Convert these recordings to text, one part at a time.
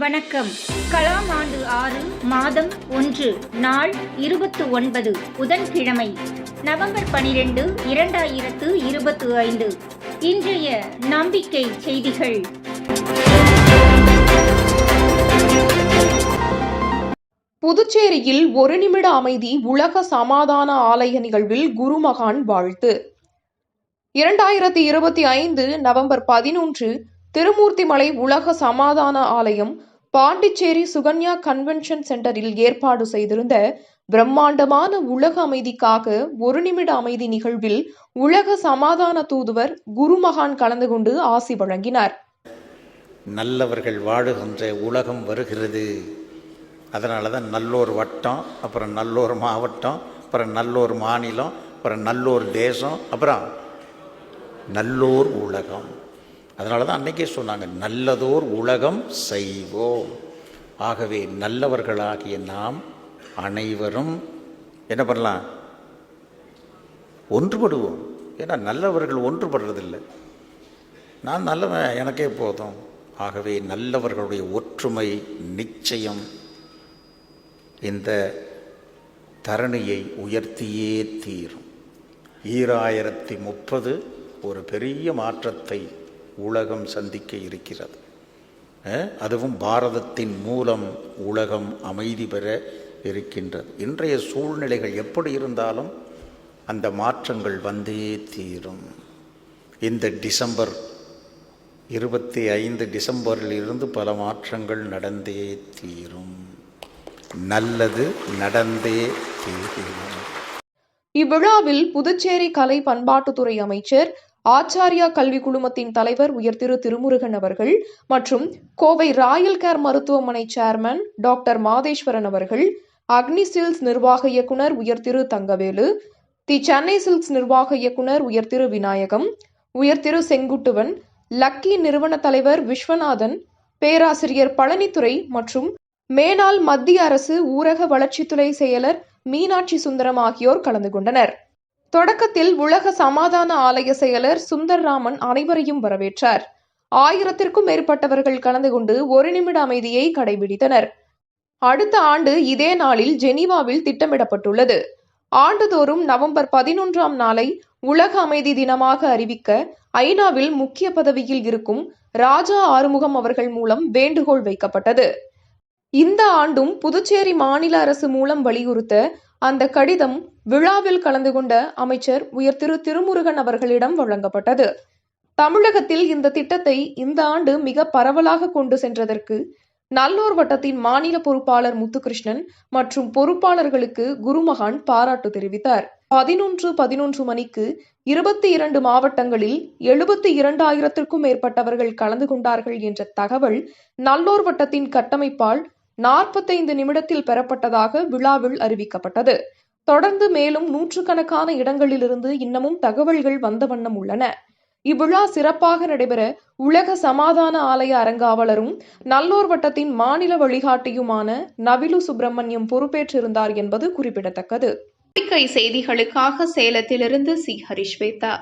வணக்கம். கலாம் ஆண்டு ஆறு மாதம் ஒன்று நாள் இருபத்து ஒன்பது புதன்கிழமை நவம்பர் பனிரெண்டு இரண்டாயிரத்து இருபத்து ஐந்து இன்றைய நம்பிக்கை செய்திகள். புதுச்சேரியில் ஒரு நிமிட அமைதி உலக சமாதான ஆலய நிகழ்வில் குருமகான் வாழ்த்து. இரண்டாயிரத்தி இருபத்தி ஐந்து நவம்பர் பதினொன்று திருமூர்த்திமலை உலக சமாதான ஆலயம் பாண்டிச்சேரி சுகன்யா கன்வென்ஷன் சென்டரில் ஏற்பாடு செய்திருந்த பிரம்மாண்டமான உலக அமைதிக்காக ஒரு நிமிட அமைதி நிகழ்வில் உலக சமாதான தூதுவர் குருமகான் கலந்து கொண்டு ஆசி வழங்கினார். நல்லவர்கள் வாழுகின்ற உலகம் வருகிறது. அதனால தான் நல்லோர் வட்டம் அப்புறம் நல்லோர் மாவட்டம் அப்புறம் நல்லோர் மாநிலம் அப்புறம் நல்லோர் தேசம் அப்புறம் நல்லோர் உலகம். அதனால தான் அன்றைக்கே சொன்னாங்க நல்லதோர் உலகம் செய்வோம். ஆகவே நல்லவர்களாகிய நாம் அனைவரும் என்ன பண்ணலாம்? ஒன்றுபடுவோம். ஏன்னா நல்லவர்கள் ஒன்றுபடுறதில்லை. நான் நல்லவன் எனக்கே போதும். ஆகவே நல்லவர்களுடைய ஒற்றுமை நிச்சயம். இந்த தரணியை உயர்த்தியே தீரும். ஈராயிரத்தி முப்பது ஒரு பெரிய மாற்றத்தை உலகம் சந்திக்க இருக்கிறது. அதுவும் பாரதத்தின் மூலம் உலகம் அமைதி பெற இருக்கின்றது. இன்றைய சூழ்நிலைகள் எப்படி இருந்தாலும் அந்த மாற்றங்கள் வந்தே தீரும். இந்த டிசம்பர் இருபத்தி ஐந்து டிசம்பரில் இருந்து பல மாற்றங்கள் நடந்தே தீரும். நல்லது நடந்தே தீரும். இவ்விழாவில் புதுச்சேரி கலை பண்பாட்டுத்துறை அமைச்சர் ஆச்சாரியா கல்வி குழுமத்தின் தலைவர் உயர் திரு திருமுருகன் அவர்கள் மற்றும் கோவை ராயல் கேர் மருத்துவமனை சேர்மன் டாக்டர் மாதேஸ்வரன் அவர்கள் அக்னி சில்ஸ் நிர்வாக இயக்குனர் உயர் திரு தங்கவேலு தி சென்னை சில்க்ஸ் நிர்வாக இயக்குனர் உயர் திரு விநாயகம் உயர் திரு செங்குட்டுவன் லக்கி நிறுவன தலைவர் விஸ்வநாதன் பேராசிரியர் பழனித்துறை மற்றும் மேனாள் மத்திய அரசு ஊரக வளர்ச்சித்துறை செயலர் மீனாட்சி சுந்தரம் ஆகியோர் கலந்து கொண்டனர். தொடக்கத்தில் உலக சமாதான ஆலய செயலர் சுந்தர்ராமன் அனைவரையும் வரவேற்றார். ஆயிரத்திற்கும் மேற்பட்டவர்கள் கலந்து கொண்டு ஒரு நிமிட அமைதியை கடைபிடித்தனர். அடுத்த ஆண்டு இதே நாளில் ஜெனீவாவில் திட்டமிடப்பட்டுள்ளது. ஆண்டுதோறும் நவம்பர் பதினொன்றாம் நாளை உலக அமைதி தினமாக அறிவிக்க ஐநாவில் முக்கிய பதவியில் இருக்கும் ராஜா ஆறுமுகம் அவர்கள் மூலம் வேண்டுகோள் வைக்கப்பட்டது. இந்த ஆண்டும் புதுச்சேரி மாநில அரசு மூலம் வலியுறுத்த அந்த கடிதம் விழாவில் கலந்து கொண்ட அமைச்சர் உயர் திரு திருமுருகன் அவர்களிடம் வழங்கப்பட்டது. தமிழகத்தில் இந்த திட்டத்தை இந்த ஆண்டு மிக பரவலாக கொண்டு சென்றதற்கு நல்லூர் வட்டத்தின் மாநில பொறுப்பாளர் முத்துகிருஷ்ணன் மற்றும் பொறுப்பாளர்களுக்கு குருமகான் பாராட்டு தெரிவித்தார். பதினொன்று பதினொன்று மணிக்கு இருபத்தி இரண்டு மாவட்டங்களில் எழுபத்தி இரண்டாயிரத்திற்கும் மேற்பட்டவர்கள் கலந்து கொண்டார்கள் என்ற தகவல் நல்லூர் வட்டத்தின் கட்டமைப்பால் நாற்பத்தைந்து நிமிடத்தில் பெறப்பட்டதாக விழாவில் அறிவிக்கப்பட்டது. தொடர்ந்து மேலும் நூற்றுக்கணக்கான இடங்களிலிருந்து இன்னமும் தகவல்கள் வந்த வண்ணம் உள்ளன. இவ்விழா சிறப்பாக நடைபெற உலக சமாதான ஆலய அரங்காவலரும் நல்லூர் வட்டத்தின் மாநில வழிகாட்டியுமான நவிலு சுப்பிரமணியம் பொறுப்பேற்றிருந்தார் என்பது குறிப்பிடத்தக்கது. பத்திரிகை செய்திகளுக்காக சேலத்திலிருந்து சி. ஹரிஷ்வேதா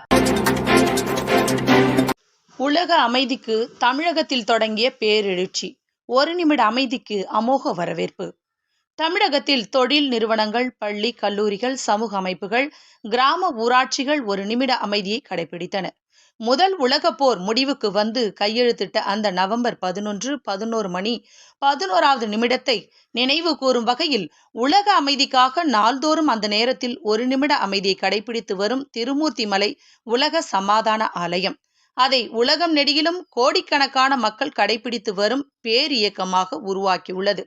உலக அமைதிக்கு தமிழகத்தில் தொடங்கிய பேரெழுச்சி ஒரு நிமிட அமைதிக்கு அமோக வரவேற்பு. தமிழகத்தில் தொழில் நிறுவனங்கள் பள்ளி கல்லூரிகள் சமூக அமைப்புகள் கிராம ஊராட்சிகள் ஒரு நிமிட அமைதியை கடைபிடித்தன. முதல் உலகப் போர் முடிவுக்கு வந்து கையெழுத்திட்ட அந்த நவம்பர் பதினொன்று பதினோரு மணி பதினோராவது நிமிடத்தை நினைவு கூறும் வகையில் உலக அமைதிக்காக நாள்தோறும் அந்த நேரத்தில் ஒரு நிமிட அமைதியை கடைபிடித்து வரும் திருமூர்த்திமலை உலக சமாதான ஆலயம். அதை உலகம் நெடியிலும் கோடிக்கணக்கான மக்கள் கடைபிடித்து வரும் பேரியக்கமாக உருவாக்கியுள்ளது.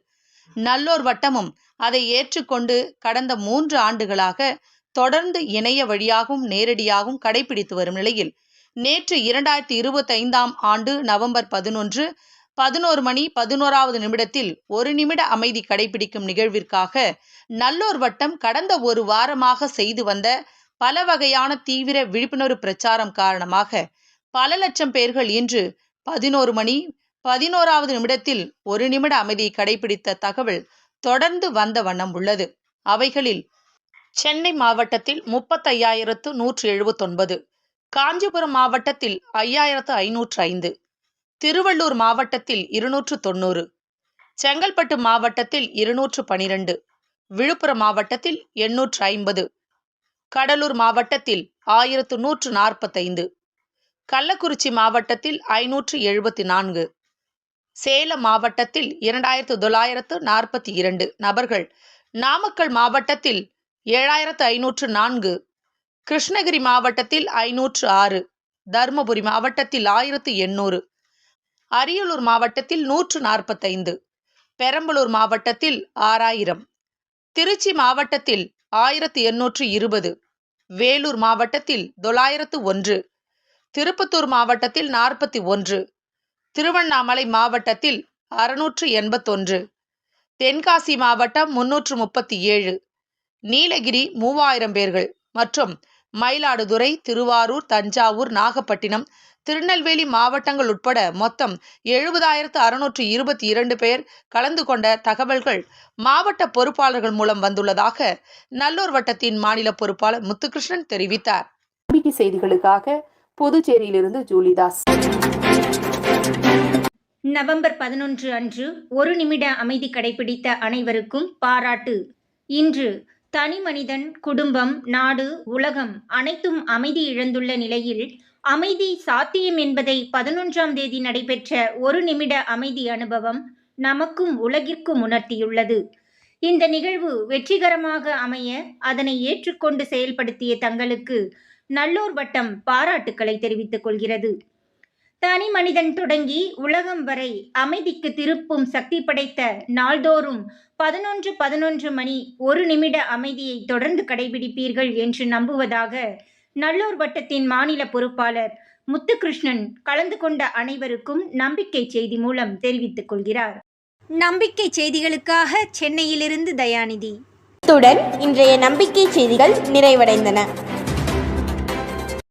நல்லோர் வட்டமும் அதை ஏற்றுக்கொண்டு கடந்த மூன்று ஆண்டுகளாக தொடர்ந்து இணைய வழியாகவும் நேரடியாகவும் கடைபிடித்து வரும் நிலையில் நேற்று இரண்டாயிரத்தி இருபத்தி ஐந்தாம் ஆண்டு நவம்பர் பதினொன்று பதினோரு மணி பதினோராவது நிமிடத்தில் ஒரு நிமிட அமைதி கடைபிடிக்கும் நிகழ்விற்காக நல்லோர் வட்டம் கடந்த ஒரு வாரமாக செய்து வந்த பல வகையான தீவிர விழிப்புணர்வு பிரச்சாரம் காரணமாக பல லட்சம் பேர்கள் இன்று பதினோரு மணி பதினோராவது நிமிடத்தில் ஒரு நிமிட அமைதியை கடைபிடித்த தகவல் தொடர்ந்து வந்த வண்ணம் உள்ளது. அவைகளில் சென்னை மாவட்டத்தில் முப்பத்தையாயிரத்து நூற்று எழுபத்தொன்பது காஞ்சிபுரம் மாவட்டத்தில் ஐயாயிரத்து ஐநூற்று ஐந்து திருவள்ளூர் மாவட்டத்தில் இருநூற்று தொண்ணூறு செங்கல்பட்டு மாவட்டத்தில் இருநூற்று பனிரெண்டு விழுப்புரம் மாவட்டத்தில் எண்ணூற்று ஐம்பது கடலூர் மாவட்டத்தில் ஆயிரத்து நூற்று நாற்பத்தைந்து கள்ளக்குறிச்சி மாவட்டத்தில் ஐநூற்று எழுபத்தி நான்கு. சேலம் மாவட்டத்தில் இரண்டாயிரத்து தொள்ளாயிரத்து நாற்பத்தி இரண்டு நபர்கள். நாமக்கல் மாவட்டத்தில் ஏழாயிரத்து ஐநூற்று நான்கு. கிருஷ்ணகிரி மாவட்டத்தில் ஐநூற்று ஆறு. தருமபுரி மாவட்டத்தில் ஆயிரத்து எண்ணூறு. அரியலூர் மாவட்டத்தில் நூற்று நாற்பத்தைந்து. பெரம்பலூர் மாவட்டத்தில் ஆறாயிரம். திருச்சி மாவட்டத்தில் ஆயிரத்து எண்ணூற்று இருபது. வேலூர் மாவட்டத்தில் தொள்ளாயிரத்து ஒன்று. திருப்பத்தூர் மாவட்டத்தில் நாற்பத்தி ஒன்று திருவண்ணாமலை மாவட்டத்தில் அறுநூற்று எண்பத்தொன்று தென்காசி மாவட்டம் முன்னூற்று முப்பத்தி ஏழு நீலகிரி மூவாயிரம் பேர்கள் மற்றும் மயிலாடுதுறை திருவாரூர் தஞ்சாவூர் நாகப்பட்டினம் திருநெல்வேலி மாவட்டங்கள் உட்பட மொத்தம் எழுபதாயிரத்து அறுநூற்று இருபத்தி இரண்டு பேர் கலந்து கொண்ட தகவல்கள் மாவட்ட பொறுப்பாளர்கள் மூலம் வந்துள்ளதாக நல்லூர் வட்டத்தின் மாநில பொறுப்பாளர் முத்துகிருஷ்ணன் தெரிவித்தார். செய்திகளுக்காக புதுச்சேரியிலிருந்து ஜூலிதாஸ். நவம்பர் பதினொன்று அன்று ஒரு நிமிட அமைதி கடைபிடித்த அனைவருக்கும் பாராட்டு. இன்று தனி மனிதன் குடும்பம் நாடு உலகம் அனைத்தும் அமைதி இழந்துள்ள நிலையில் அமைதி சாத்தியம் என்பதை பதினொன்றாம் தேதி நடைபெற்ற ஒரு நிமிட அமைதி அனுபவம் நமக்கும் உலகிற்கும் உணர்த்தியுள்ளது. இந்த நிகழ்வு வெற்றிகரமாக அமைய அதனை ஏற்றுக்கொண்டு செயல்படுத்திய தங்களுக்கு நல்லூர் வட்டம் பாராட்டுக்களை தெரிவித்துக் கொள்கிறது. தனி மனிதன் தொடங்கி உலகம் வரை அமைதிக்கு திருப்பும் சக்தி படைத்த நாள்தோறும் பதினொன்று பதினொன்று மணி ஒரு நிமிட அமைதியை தொடர்ந்து கடைபிடிப்பீர்கள் என்று நம்புவதாக நல்லூர் வட்டத்தின் மாநில பொறுப்பாளர் முத்துகிருஷ்ணன் கலந்து கொண்ட அனைவருக்கும் நம்பிக்கை செய்தி மூலம் தெரிவித்துக் கொள்கிறார். நம்பிக்கை செய்திகளுக்காக சென்னையிலிருந்து தயாநிதி. இத்துடன் இன்றைய நம்பிக்கை செய்திகள் நிறைவடைந்தன.